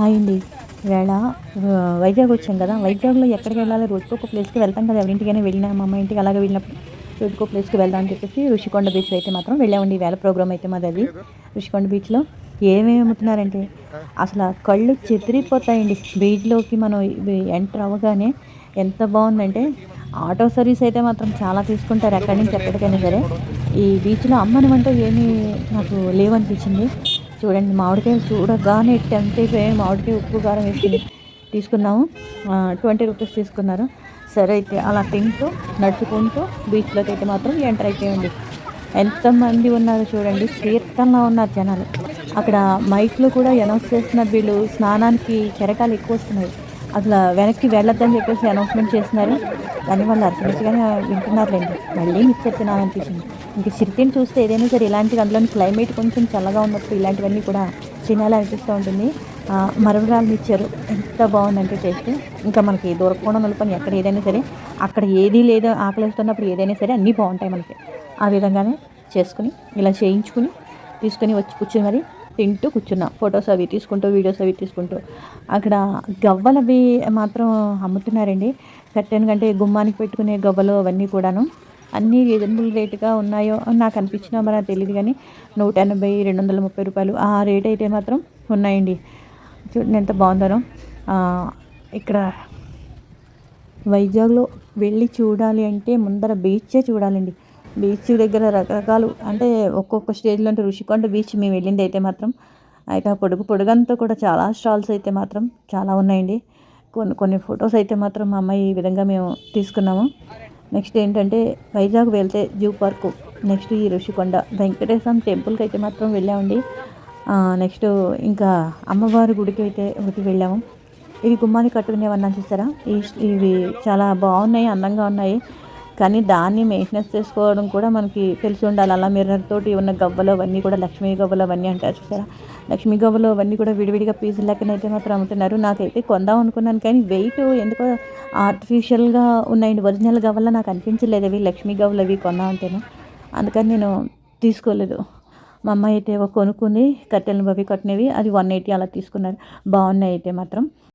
Hi అండి. వేళ వైజాగ్ వచ్చాం కదా. వైజాగ్లో ఎక్కడికి వెళ్ళాలి? రోజుకో ఒక ప్లేస్కి వెళ్తాం కదా. ఎవరింటికైనా వెళ్ళినా మా అమ్మ ఇంటికి అలాగే వెళ్ళినప్పుడు రోజుకో ప్లేస్కి వెళ్దాం అని చెప్పేసి రుషికొండ బీచ్ అయితే మాత్రం వెళ్ళామండి వేళ ప్రోగ్రామ్ అయితే మాది అది. రుషికొండ బీచ్లో ఏమేమి అమ్ముతున్నారంటే అసలు కళ్ళు చెదిరిపోతాయండి. బీచ్లోకి మనం ఎంటర్ అవ్వగానే ఎంత బాగుందంటే ఆటో సర్వీస్ అయితే మాత్రం చాలా తీసుకుంటారు. ఎక్కడి నుంచి ఎక్కడికైనా సరే. ఈ బీచ్లో అమ్మనమంటే ఏమీ నాకు లేవనిపించింది. చూడండి మామిడికాయ చూడగానే టెంప్ట్ మామిడికాయ ఉప్పు కారం వేసుకుని తీసుకున్నాము. ట్వంటీ రూపీస్ తీసుకున్నారు. సరే అయితే అలా తింటూ నడుచుకుంటూ బీచ్లోకి అయితే మాత్రం ఎంటర్ అయిపోయింది ఎంతమంది ఉన్నారు చూడండి తీర్థంలో ఉన్నారు జనాలు. అక్కడ మైక్లు కూడా అనౌన్స్ చేస్తున్నారు వీళ్ళు స్నానానికి చెరకాలు ఎక్కువ వస్తున్నాయి. అసలు వెనక్కి వెళ్ళొద్దని చెప్పేసి అనౌన్స్మెంట్ చేస్తున్నారు. కానీ వాళ్ళు అర్థమైతేగానే వింటున్నారులేండి. మళ్ళీ మిక్సర్ అనిపించింది ఇంక చిరుతిని చూస్తే ఏదైనా సరే ఇలాంటి అందులోని క్లైమేట్ కొంచెం చల్లగా ఉన్నప్పుడు ఇలాంటివన్నీ కూడా తినాలనిపిస్తూ ఉంటుంది. ఆ, మరమరాలు ఇచ్చారు. ఎంత బాగుందంటే టేస్ట్ ఇంకా మనకి దొరకకుండా నలుపని ఎక్కడ ఏదైనా సరే అక్కడ ఏది లేదో ఆకలిస్తున్నప్పుడు ఏదైనా సరే అన్నీ బాగుంటాయి మనకి. ఆ విధంగానే చేసుకుని ఇలా చేయించుకుని తీసుకుని వచ్చి కూర్చుని మరి తింటూ కూర్చున్నాం. ఫొటోస్ అవి తీసుకుంటూ వీడియోస్ అవి తీసుకుంటూ. అక్కడ గవ్వలు అవి మాత్రం అమ్ముతున్నారండి. కట్టెన్ కంటే గుమ్మానికి పెట్టుకునే గవ్వలు అవన్నీ కూడాను. అన్నీ రీజనబుల్ రేటుగా ఉన్నాయో నాకు అనిపించినా మరి తెలియదు కానీ నూట ఎనభై రెండు వందల ముప్పై రూపాయలు ఆ రేట్ అయితే మాత్రం ఉన్నాయండి. చూడండి ఎంత బాగుందనో. ఇక్కడ వైజాగ్లో వెళ్ళి చూడాలి అంటే ముందర బీచే చూడాలండి. బీచ్ దగ్గర రకరకాలు అంటే ఒక్కొక్క స్టేజ్లో అంటే ఋషికొండ బీచ్ మేము వెళ్ళింది అయితే మాత్రం అయితే ఆ పొడుగు పొడుగంతా కూడా చాలా స్టాల్స్ అయితే మాత్రం చాలా ఉన్నాయండి. కొన్ని కొన్ని ఫొటోస్ అయితే మాత్రం మా అమ్మాయి ఈ విధంగా మేము తీసుకున్నాము. నెక్స్ట్ ఏంటంటే వైజాగ్ వెళ్తే జూ పార్కు నెక్స్ట్ ఈ ఋషికొండ వెంకటేశ్వరం టెంపుల్కి అయితే మాత్రం వెళ్ళామండి. నెక్స్ట్ ఇంకా అమ్మవారి గుడికి అయితే ఒకటి వెళ్ళాము. ఇవి గుమ్మాన్ని కట్టుకునేవన్నా చూసారా? ఈ- ఇవి చాలా బాగున్నాయి అందంగా ఉన్నాయి. కానీ దాన్ని మెయింటెనెన్స్ చేసుకోవడం కూడా మనకి తెలిసి ఉండాలి. అలా మిర్రర్ తోటి ఉన్న గవ్వలు అవన్నీ కూడా లక్ష్మీ గవ్వలు అవన్నీ అంటారు చూసారా? లక్ష్మీ గవ్వలు అవన్నీ కూడా విడివిడిగా పీసులు లెక్కన అయితే మాత్రం అమ్ముతున్నారు. నాకైతే కొందాం అనుకున్నాను కానీ వెయిట్ ఎందుకో ఆర్టిఫిషియల్గా ఉన్నాయండి. ఒరిజినల్ గవ్వల నాకు అనిపించలేదు అవి. లక్ష్మీ గవ్వలు అవి కొందాం అంటేను. అందుకని నేను తీసుకోలేదు. మా అమ్మాయి అయితే కొనుక్కుని కట్టెలను అవి కట్టినవి. అది వన్ ఎయిటీ అలా తీసుకున్నారు. బాగున్నాయి అయితే మాత్రం.